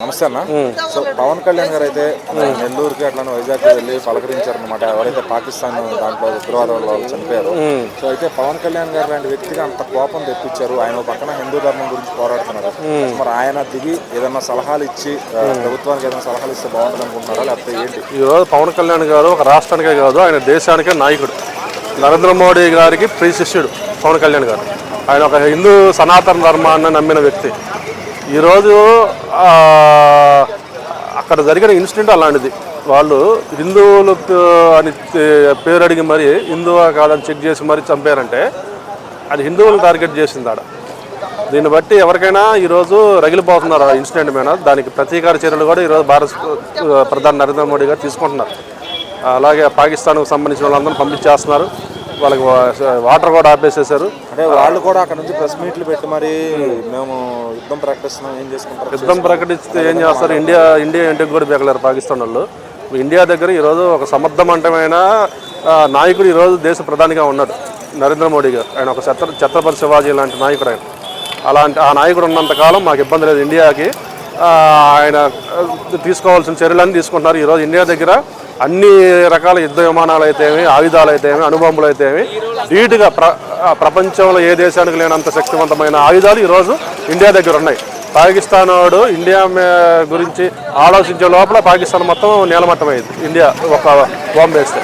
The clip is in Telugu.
నమస్తే అన్న. సో పవన్ కళ్యాణ్ గారు అయితే నెల్లూరుకి అట్లా వైజాగ్ వెళ్ళి పలకరించారు అనమాట ఎవరైతే పాకిస్తాన్ దాంట్లో ఉగ్రవాదంలో వాళ్ళు చనిపోయారు. సో అయితే పవన్ కళ్యాణ్ గారు లాంటి వ్యక్తిగా అంత కోపం తెప్పించారు. ఆయన పక్కన హిందూ ధర్మం గురించి పోరాడుతున్నారు. మరి ఆయన దిగి ఏదైనా సలహాలు ఇచ్చి ప్రభుత్వానికి ఏదైనా సలహాలు ఇస్తే బాగుంటుంది అనుకుంటున్నారా? లేకపోతే ఏంటి? ఈరోజు పవన్ కళ్యాణ్ గారు ఒక రాష్ట్రానికే కాదు ఆయన దేశానికే నాయకుడు. నరేంద్ర మోడీ గారికి ప్రీ శిష్యుడు పవన్ కళ్యాణ్ గారు. ఆయన ఒక హిందూ సనాతన ధర్మాన్ని నమ్మిన వ్యక్తి. ఈరోజు ఆ, అక్కడ జరిగిన ఇన్సిడెంట్ అలాంటిది. వాళ్ళు హిందువులు అని పేరు అడిగి మరి హిందువా కాదని చెక్ చేసి మరి చంపారంటే అది హిందువులను టార్గెట్ చేసింది ఆడ. దీన్ని బట్టి ఎవరికైనా ఈరోజు రగిలిపోతున్నారు ఆ ఇన్సిడెంట్ మీద. దానికి ప్రతీకార చర్యలు కూడా ఈరోజు భారత ప్రధాని నరేంద్ర మోడీ గారు తీసుకుంటున్నారు. అలాగే పాకిస్తాన్కు సంబంధించిన వాళ్ళందరూ పంపించేస్తున్నారు. వాళ్ళకి వాటర్ కూడా ఆపేసేశారు అంటే వాళ్ళు కూడా అక్కడ నుంచి ప్రెస్ మీట్లు పెట్టి మరి మేము యుద్ధం ప్రకటిస్తున్నాం ఏం చేసుకుంటారు యుద్ధం ప్రకటిస్తే ఏం చేస్తారు? ఇండియా ఇండియా ఇంటికి కూడా బేకలేరు పాకిస్తాన్ వాళ్ళు. ఇండియా దగ్గర ఈరోజు ఒక సమర్థవంతమైన నాయకుడు ఈరోజు దేశ ప్రధానిగా ఉన్నాడు నరేంద్ర మోడీ గారు. ఆయన ఒక ఛత్ర ఛత్రపతి శివాజీ లాంటి నాయకుడు ఆయన. అలాంటి ఆ నాయకుడు ఉన్నంత కాలం మాకు ఇబ్బంది లేదు ఇండియాకి. ఆయన తీసుకోవాల్సిన చర్యలన్నీ తీసుకుంటున్నారు. ఈరోజు ఇండియా దగ్గర అన్ని రకాల యుద్ధ విమానాలు అయితేమి ఆయుధాలు అయితేమి అణుబాంబులు అయితేమి ధీటుగా ప్ర ప్రపంచంలో ఏ దేశానికి లేనంత శక్తివంతమైన ఆయుధాలు ఈరోజు ఇండియా దగ్గర ఉన్నాయి. పాకిస్తాన్ వాడు ఇండియా గురించి ఆలోచించే లోపల పాకిస్తాన్ మొత్తం నేలమట్టమైంది. ఇండియా ఒక బాంబేస్తే.